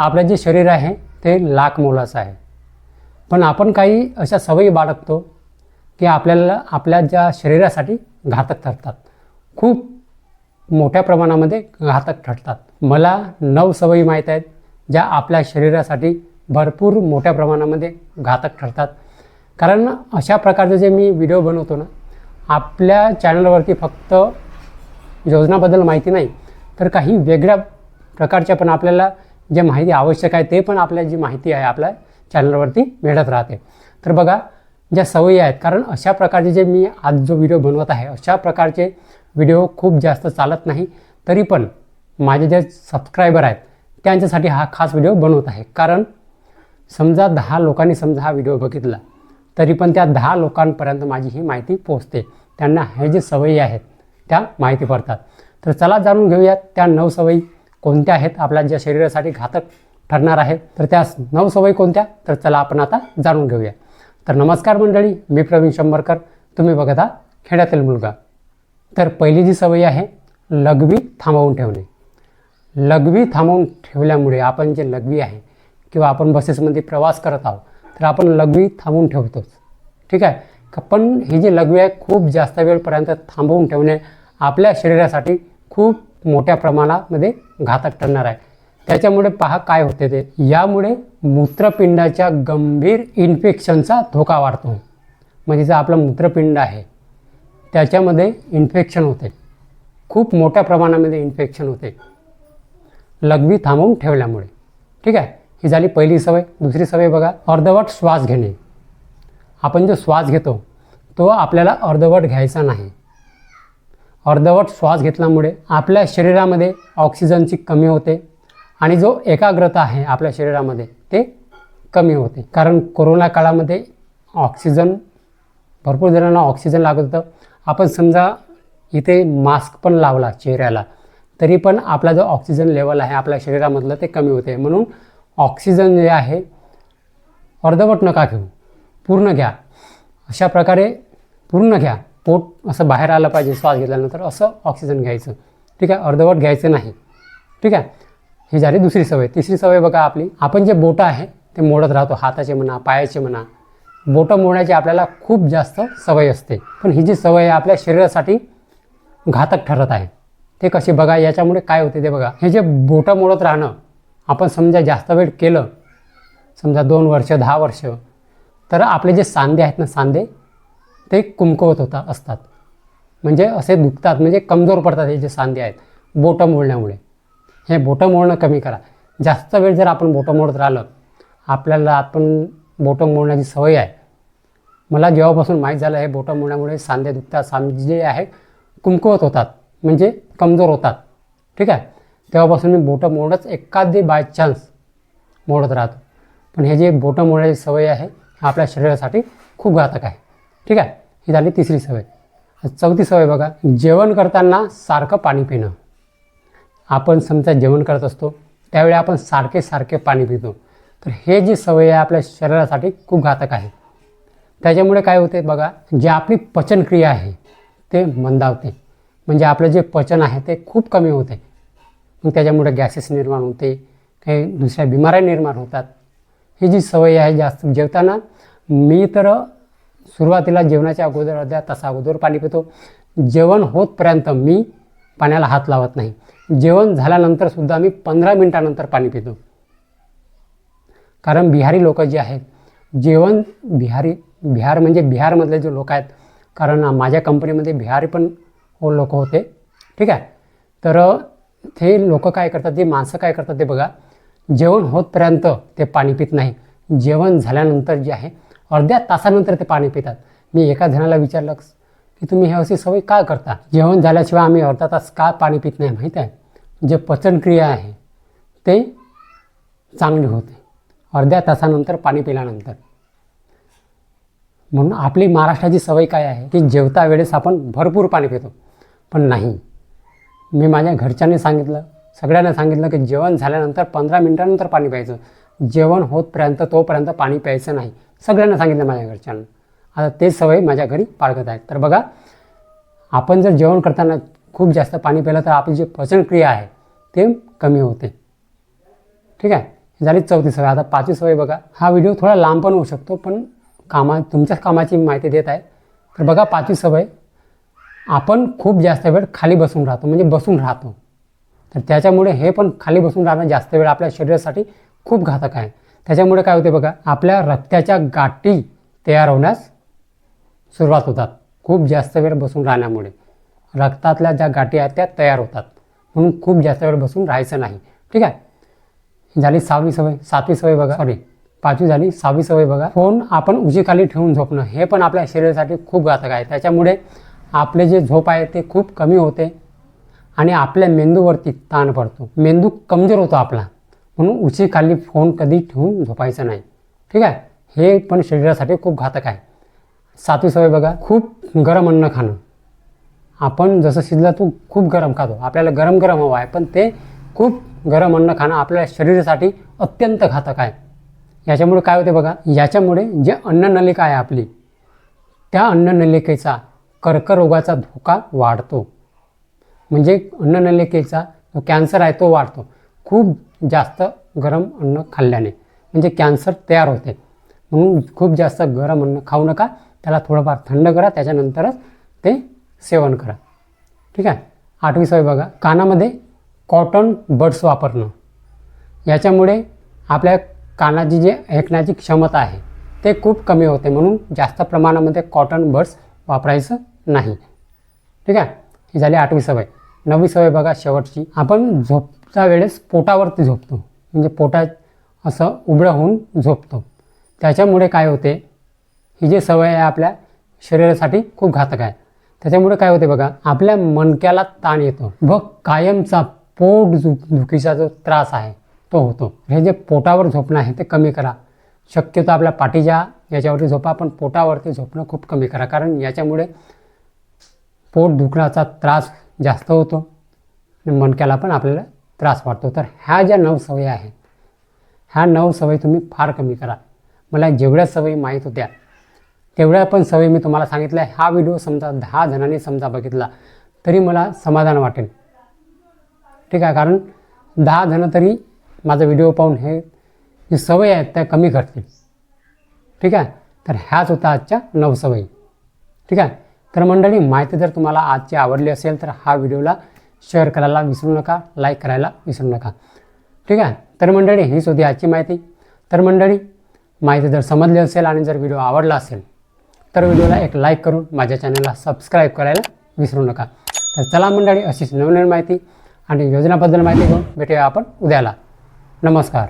आपलं जे शरीर आहे ते लाख मोलाचं आहे. पण आपण काही अशा सवयी बाळगतो की आपल्याला आपल्या ज्या शरीरासाठी घातक ठरतात. खूप मोठ्या प्रमाणामध्ये घातक ठरतात. मला नऊ सवयी माहीत आहेत ज्या आपल्या शरीरासाठी भरपूर मोठ्या प्रमाणामध्ये घातक ठरतात. कारण अशा प्रकारचे जे मी व्हिडिओ बनवतो ना आपल्या चॅनलवरती फक्त योजनाबद्दल माहिती नाही तर काही वेगळ्या प्रकारच्या पण आपल्याला जे माहिती आवश्यक आहे ते पण आपल्या जी माहिती आहे आपल्या चॅनलवरती मिळत राहते. तर बघा ज्या सवयी आहेत कारण अशा प्रकारचे जे मी आज जो व्हिडिओ बनवत आहे अशा प्रकारचे व्हिडिओ खूप जास्त चालत नाही तरी पण माझे जे सबस्क्रायबर आहेत त्यांच्यासाठी हा खास व्हिडिओ बनवत आहे. कारण समजा दहा लोकांनी समजा हा व्हिडिओ बघितला तरी पण त्या दहा लोकांपर्यंत माझी ही माहिती पोचते त्यांना हे जे सवयी आहेत त्या माहिती पडतात. तर चला जाणून घेऊयात त्या नऊ सवयी. कोणत्या आहेत? आपल्या ज्या शरीरासाठी घातक ठरणार आहेत तर त्या नऊ सवयी कोणत्या? तर चला आपण आता जाणून घेऊया. तर नमस्कार मंडळी मी प्रवीण शंभरकर. तुम्ही बघत आहात खेड्यातील मुलगा. तर पहिली जी सवयी आहे लघवी थांबवून ठेवणे. लघवी थांबवून ठेवल्यामुळे आपण जे लघवी आहे किंवा आपण बसेसमध्ये प्रवास करत आहोत तर आपण लघवी थांबवून ठेवतोच. ठीक आहे? का पण ही जी लघवी आहे खूप जास्त वेळपर्यंत थांबवून ठेवणे आपल्या शरीरासाठी खूप मोठ्या प्रमाणामध्ये घातक ठरणार आहे. त्याच्यामुळे पहा काय होते ते. यामुळे मूत्रपिंडाच्या गंभीर इन्फेक्शनचा धोका वाढतो. म्हणजे जे आपलं मूत्रपिंड आहे त्याच्यामध्ये इन्फेक्शन होते. खूप मोठ्या प्रमाणामध्ये इन्फेक्शन होते. लघवी थांबवून ठेवल्यामुळे. ठीक आहे? ही झाली पहिली सवय. दुसरी सवय बघा. अर्धवट श्वास घेणे. आपण जो श्वास घेतो तो आपल्याला अर्धवट घ्यायचा नाही. अर्धवट श्वास घेतल्यामुळे आपल्या शरीरामध्ये ऑक्सिजनची कमी होते आणि जो एकाग्रता आहे आपल्या शरीरामध्ये ते कमी होते. कारण कोरोना काळामध्ये ऑक्सिजन भरपूर जणांना ऑक्सिजन लागत होतं. आपण समजा इथे मास्क पण लावला चेहऱ्याला तरी पण आपला जो ऑक्सिजन लेवल आहे आपल्या शरीरामधलं ते कमी होते. म्हणून ऑक्सिजन जे आहे अर्धवट नका घेऊ पूर्ण घ्या. अशा प्रकारे पूर्ण घ्या. पोट असं बाहेर आलं पाहिजे श्वास घेतल्यानंतर असं ऑक्सिजन घ्यायचं. ठीक आहे? अर्धवट घ्यायचं नाही. ठीक आहे? ही झाली दुसरी सवय. तिसरी सवय बघा आपली. आपण जे बोटं आहे ते मोडत राहतो. हाताचे म्हणा पायाचे म्हणा. बोटं मोडण्याची आपल्याला खूप जास्त सवय असते. पण ही जी सवय आहे आपल्या शरीरासाठी घातक ठरत आहे. ते कसे बघा याच्यामुळे काय होते ते बघा. हे जे बोटं मोडत राहणं आपण समजा जास्त वेळ केलं समजा दोन वर्ष दहा वर्ष तर आपले जे सांधे आहेत ना सांधे ते कुमकवत होता असतात. म्हणजे असे दुखतात म्हणजे कमजोर पडतात हे जे सांधे आहेत बोटं मोडण्यामुळे. हे बोटं मोडणं कमी करा. जास्त वेळ जर आपण बोटं मोडत राहिलं आपल्याला आपण बोटं मोडण्याची सवय आहे. मला जेव्हापासून माहीत झालं हे बोटं मोडण्यामुळे सांधे दुखतात सांधे जे आहे कुमकवत होतात म्हणजे कमजोर होतात. ठीक आहे? तेव्हापासून मी बोटं मोडच एखादी बाय चान्स मोडत राहतो. पण हे जे बोटं मोडण्याची सवय आहे आपल्या शरीरासाठी खूप घातक आहे. ठीक आहे? ही झाली तिसरी सवय. चौथी सवय बघा जेवण करताना सारखं पाणी पिणं. आपण समजा जेवण करत असतो त्यावेळी आपण सारखे सारखे पाणी पितो. तर हे जी सवय आहे आपल्या शरीरासाठी खूप घातक आहे. त्याच्यामुळे काय होते बघा जे आपली पचनक्रिया आहे ते मंदावते. म्हणजे आपलं जे पचन आहे ते खूप कमी होते. मग त्याच्यामुळे गॅसेस निर्माण होते काही दुसऱ्या बिमाऱ्या निर्माण होतात. ही जी सवय आहे जास्त जेवताना मी तर सुरुवातीला जेवणाच्या अगोदर अर्ध्या तासा अगोदर पाणी पितो. जेवण होतपर्यंत मी पाण्याला हात लावत नाही. जेवण झाल्यानंतर सुद्धा मी पंधरा मिनटानंतर पाणी पितो. कारण बिहारी लोक जे आहेत जेवण बिहारी बिहार म्हणजे बिहारमधले जे लोक आहेत कारण माझ्या कंपनीमध्ये बिहारी पण हो लोक होते. ठीक आहे? तर ते लोक काय करतात ते माणसं काय करतात ते बघा. जेवण होतपर्यंत ते पाणी पित नाही. जेवण झाल्यानंतर जे आहे अर्ध्या तासानंतर ते पाणी पितात. मी एका जणाला विचारलं की तुम्ही हे अशी सवय का करता? जेवण झाल्याशिवाय आम्ही अर्धा तास का पाणी पित नाही माहीत आहे? जे पचनक्रिया आहे ते चांगली होते. अर्ध्या तासानंतर पाणी पिल्यानंतर. म्हणून आपली महाराष्ट्राची सवय काय आहे? की जेवता वेळेस आपण भरपूर पाणी पितो. पण नाही. मी माझ्या घरच्यांनी सांगितलं सगळ्यांना सांगितलं की जेवण झाल्यानंतर पंधरा मिनटानंतर पाणी प्यायचं. जेवण होतपर्यंत तोपर्यंत पाणी प्यायचं नाही. सगळ्यांना सांगितलं माझ्या घरच्यांना. आता तेच सवय माझ्या घरी बाळगत आहेत. तर बघा आपण जर जेवण करताना खूप जास्त पाणी पिलं तर आपली जी पचनक्रिया आहे ते कमी होते. ठीक आहे? झाली चौथी सवय. आता पाचवी सवय बघा. हा व्हिडिओ थोडा लांब पण होऊ शकतो पण कामा तुमच्याच कामाची माहिती देत आहे. तर बघा पाचवी सवय. आपण खूप जास्त वेळ खाली बसून राहतो म्हणजे बसून राहतो. तर त्याच्यामुळे हे पण खाली बसून राहणं जास्त वेळ आपल्या शरीरासाठी खूप घातक आहे. त्याच्यामुळे काय होते बघा आपल्या रक्ताच्या गाठी तयार होण्यास सुरुवात होतात. खूप जास्त वेळ बसून राहण्यामुळे. रक्तातल्या ज्या गाठी आहेत त्या तयार होतात. म्हणून खूप जास्त वेळ बसून राहायचं नाही. ठीक आहे? झाली सहावी सवय सातवी सवय बघा. सॉरी पाचवी झाली सहावी सवय बघा. फोन आपण उजीखाली ठेवून झोपणं हे पण आपल्या शरीरासाठी खूप घातक आहे. त्याच्यामुळे आपले जे झोप आहे ते खूप कमी होते आणि आपल्या मेंदूवरती ताण पडतो. मेंदू कमजोर होतो आपला. म्हणून उशीखाली फोन कधी ठेवून झोपायचा नाही. ठीक आहे? हे पण शरीरासाठी खूप घातक आहे. सातवी सवय बघा खूप गरम अन्न खाणं. आपण जसं शिजलं तू खूप गरम खातो. आपल्याला गरम गरम हवं आहे पण ते खूप गरम अन्न खाणं आपल्या शरीरासाठी अत्यंत घातक आहे. याच्यामुळे काय होते बघा याच्यामुळे जे अन्ननलिका आहे आपली त्या अन्ननलिकेचा कर्करोगाचा धोका वाढतो. म्हणजे अन्ननलिकेचा जो कॅन्सर आहे तो वाढतो. खूप जास्त गरम अन्न खाल्ल्याने. म्हणजे कॅन्सर तयार होते. म्हणून खूप जास्त गरम अन्न खाऊ नका. त्याला थोडंफार थंड करा. त्याच्यानंतरच ते सेवन करा. ठीक आहे? आठवी सवय बघा. कानामध्ये कॉटन बड्स वापरणं. याच्यामुळे आपल्या कानाची जी ऐकण्याची क्षमता आहे ते खूप कमी होते. म्हणून जास्त प्रमाणामध्ये कॉटन बड्स वापरायचं नाही. ठीक आहे? ही झाली आठवी सवय. नववी सवय बघा शेवटची. आपण झोप झोपच्या वेळेस पोटावरती झोपतो. म्हणजे पोटात असं उघडं होऊन झोपतो. त्याच्यामुळे काय होते? ही जी सवय आहे आपल्या शरीरासाठी खूप घातक आहे. त्याच्यामुळे काय होते बघा आपल्या मणक्याला ताण येतो व कायमचा पोट झु दुखीचा जो त्रास आहे तो होतो. हे जे पोटावर झोपणं आहे ते कमी करा. शक्यतो आपल्या पाठीच्या याच्यावरती झोपा पण पोटावरती झोपणं खूप कमी करा. कारण याच्यामुळे पोट दुखण्याचा त्रास जास्त होतो. आणि मणक्याला पण आपल्याला त्रास वाटतो. तर ह्या ज्या नऊ सवयी आहेत ह्या नऊ सवयी तुम्ही फार कमी करा. मला जेवढ्या सवयी माहीत होत्या तेवढ्या पण सवयी मी तुम्हाला सांगितल्या. हा व्हिडिओ समजा दहा जणांनी समजा बघितला तरी मला समाधान वाटेल. ठीक आहे कारण दहा जणं तरी माझा व्हिडिओ पाहून हे जी सवयी आहेत त्या कमी करतील. ठीक आहे? तर ह्याच होता आजच्या नऊ सवयी. ठीक आहे? तर मंडळी माहिती जर तुम्हाला आजची आवडली असेल तर हा व्हिडिओला शेअर करायला विसरू नका लाईक करायला विसरू नका. ठीक आहे? तर मंडळी हीच होती आजची माहिती. तर मंडळी माहिती जर समजली असेल आणि जर व्हिडिओ आवडला असेल तर व्हिडिओला एक लाईक करून माझ्या चॅनलला सबस्क्राईब करायला विसरू नका. तर चला मंडळी अशीच नवनवीन माहिती आणि योजनाबद्दल माहिती घेऊन भेटूया आपण उद्याला. नमस्कार.